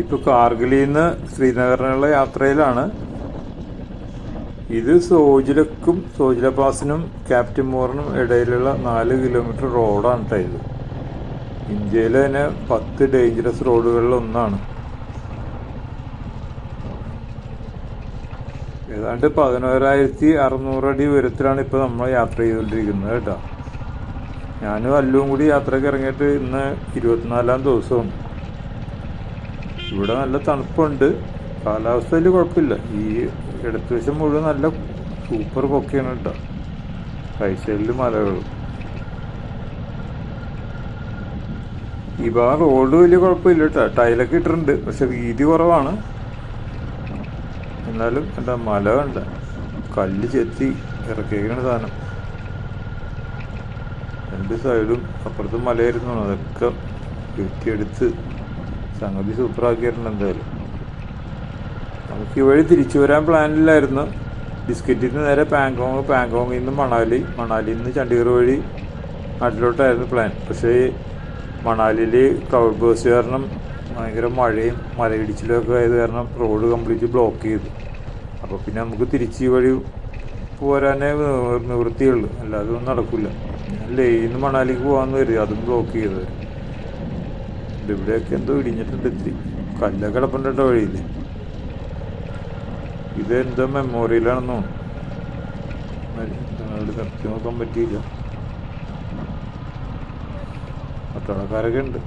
ഇപ്പൊ കാർഗിലിൽ നിന്ന് ശ്രീനഗറിനുള്ള യാത്രയിലാണ്. ഇത് സോജിലക്കും സോജില പാസിനും ക്യാപ്റ്റൻ മോറിനും ഇടയിലുള്ള നാല് കിലോമീറ്റർ റോഡാണ് ഇത്. ഇന്ത്യയിലെ തന്നെ പത്ത് ഡേഞ്ചറസ് റോഡുകളിൽ ഒന്നാണ്. ഏതാണ്ട് പതിനോരായിരത്തി അറുന്നൂറ് അടി ഉയരത്തിലാണ് ഇപ്പോൾ നമ്മൾ യാത്ര ചെയ്തുകൊണ്ടിരിക്കുന്നത് കേട്ടോ ഞാനും അല്ലും കൂടി യാത്രയ്ക്ക് ഇറങ്ങിയിട്ട് ഇന്ന് ഇരുപത്തിനാലാം ദിവസമാണ്. ഇവിടെ നല്ല തണുപ്പുണ്ട്. കാലാവസ്ഥയിൽ കുഴപ്പമില്ല. ഈ ഇടത്ത് വശം മുഴുവൻ നല്ല സൂപ്പർ പൊക്കെയാണ് കേട്ടോ റൈറ്റ് സൈഡിൽ മലകൾ ഈ ഭാഗം റോഡ് വലിയ കുഴപ്പമില്ല കേട്ടോ ടൈലൊക്കെ ഇട്ടിട്ടുണ്ട്. പക്ഷെ വീതി കുറവാണ്. എന്നാലും എന്താ മല കണ്ട. കല്ല് ചെത്തി ഇറക്കിയിരിക്കുന്ന സാധനം. രണ്ട് സൈഡും അപ്പുറത്തും മലയായിരുന്നു. അതൊക്കെ വെട്ടിയെടുത്ത് സംഗതി സൂപ്പറാക്കിയിട്ടുണ്ട് എന്തായാലും. നമുക്ക് ഈ വഴി തിരിച്ചു വരാൻ പ്ലാനില്ലായിരുന്നു. ബിസ്ക്കറ്റിൽ നിന്ന് നേരെ പാങ്കോങ് പാങ്കോങ്ങിൽ നിന്ന് മണാലി മണാലിയിൽ നിന്ന് ചണ്ഡീഗഡ് വഴി നാട്ടിലോട്ടായിരുന്നു പ്ലാൻ. പക്ഷേ മണാലിയിൽ ക്ലൗഡ് ബേസ് കാരണം ഭയങ്കര മഴയും മലയിടിച്ചിലും ഒക്കെ ആയത് കാരണം റോഡ് കംപ്ലീറ്റ് ബ്ലോക്ക് ചെയ്തു. അപ്പോൾ പിന്നെ നമുക്ക് തിരിച്ച് വഴി പോരാനേ നിവൃ- നിവൃത്തിയുള്ളൂ അല്ലാതെ ഒന്നും നടക്കില്ല ഞാൻ ലേന്ന് മണാലിക്ക് പോകാമെന്ന് കരുതി അതും ബ്ലോക്ക് ചെയ്തത് ഇവിടെയൊക്കെ എന്തോ ഇടിഞ്ഞിട്ടുണ്ട്. ഇത്തിരി കല്ലൊക്കെ കിടപ്പുണ്ട് വഴിയിൽ ഇത് എന്തോ മെമ്മോറിയലാണെന്നോ. അവിടെ നോക്കാൻ പറ്റിയില്ല. പട്ടാളക്കാരൊക്കെ ഉണ്ട്.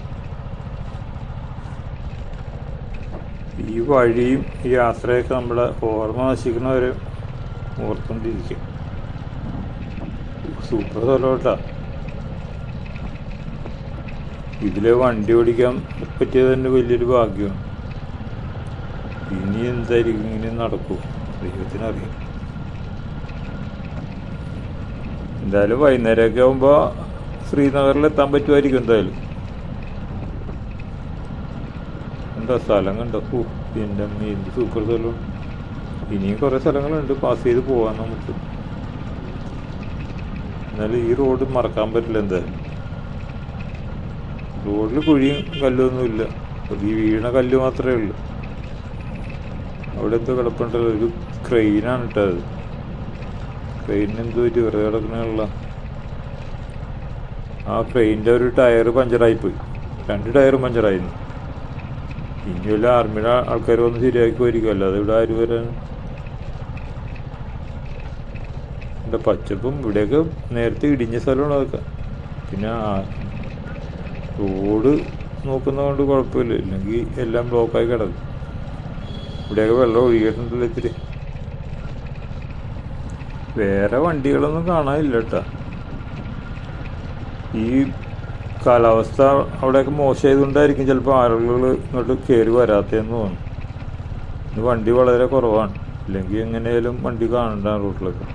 ഈ വഴിയും ഈ യാത്രയൊക്കെ നമ്മളെ ഓർമ്മ നശിക്കുന്നവരെ ഓർത്തുകൊണ്ടിരിക്കും സൂപ്പർ സ്ഥലം ഇതിലെ വണ്ടി ഓടിക്കാൻ പറ്റിയത് തന്നെ വലിയൊരു ഭാഗ്യമാണ്. ഇനി എന്തായിരിക്കും? ഇങ്ങനെ നടക്കൂ. ദൈവത്തിനറിയാം എന്തായാലും വൈകുന്നേരമൊക്കെ ആകുമ്പോൾ ശ്രീനഗറിൽ എത്താൻ പറ്റുമായിരിക്കും എന്തായാലും. എന്താ സ്ഥലം കണ്ടോ? ഓ എന്റെ അമ്മ എന്ത് സൂപ്പർ സ്ഥലം ഇനിയും കുറേ സ്ഥലങ്ങളുണ്ട്. പാസ് ചെയ്ത് പോകാൻ നമുക്ക്. എന്നാലും ഈ റോഡ് മറക്കാൻ പറ്റില്ല എന്തായാലും. റോഡിൽ കുഴിയും കല്ലൊന്നുമില്ല. ഈ വീണ കല്ല് മാത്രമേ ഉള്ളൂ. അവിടെ എന്തോ കിടപ്പുണ്ടല്ലോ. ഒരു ക്രെയിനാണ് ഇട്ടത് ക്രെയിനിന് എന്തോ പറ്റി വെറുതെ കിടക്കണുള്ള ആ ക്രെയിനിന്റെ ഒരു ടയർ പഞ്ചറായിപ്പോയി രണ്ട് ടയറും പഞ്ചറായിരുന്നു ഇനി വല്ല ആർമിയുടെ ആൾക്കാർ വന്ന് ശരിയാക്കി പോയിരിക്കുമല്ലോ അല്ലാതെ ഇവിടെ ആര് വരാൻ ഇവിടെ പച്ചപ്പും ഇവിടെയൊക്കെ നേരത്തെ ഇടിഞ്ഞ സ്ഥലമാണ് അതൊക്കെ. പിന്നെ റോഡ് നോക്കുന്നതുകൊണ്ട് കുഴപ്പമില്ല. ഇല്ലെങ്കിൽ എല്ലാം ബ്ലോക്കായി കിടക്കും. ഇവിടെയൊക്കെ വെള്ളം ഒഴുകിയിട്ടുണ്ടല്ലോ ഇത്തിരി. വേറെ വണ്ടികളൊന്നും കാണാനില്ല കേട്ടോ. ഈ കാലാവസ്ഥ അവിടെയൊക്കെ മോശമായതുകൊണ്ടായിരിക്കും ചിലപ്പോൾ ആളുകൾ ഇങ്ങോട്ട് കയറി വരാത്തതെന്ന് തോന്നുന്നു. വണ്ടി വളരെ കുറവാണ്. ഇല്ലെങ്കിൽ എങ്ങനെയാലും വണ്ടി കാണണ്ട റൂട്ടിലൊക്കെ.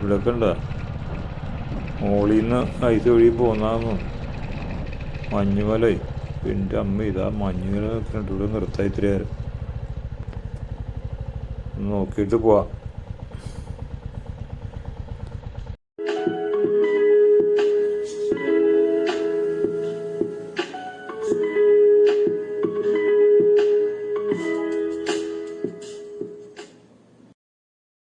ഇവിടെയൊക്കെ ഉണ്ടോ? മോളിൽ നിന്ന് ഐസ് ഒഴുകി പോകുന്നതെന്ന് തോന്നുന്നു. മഞ്ഞുമലേ. എന്റെ അമ്മ ഇതാ മഞ്ഞുമല. നിർത്തായി ഇത്തിരി നേരം. നോക്കിയിട്ട് പോവാം.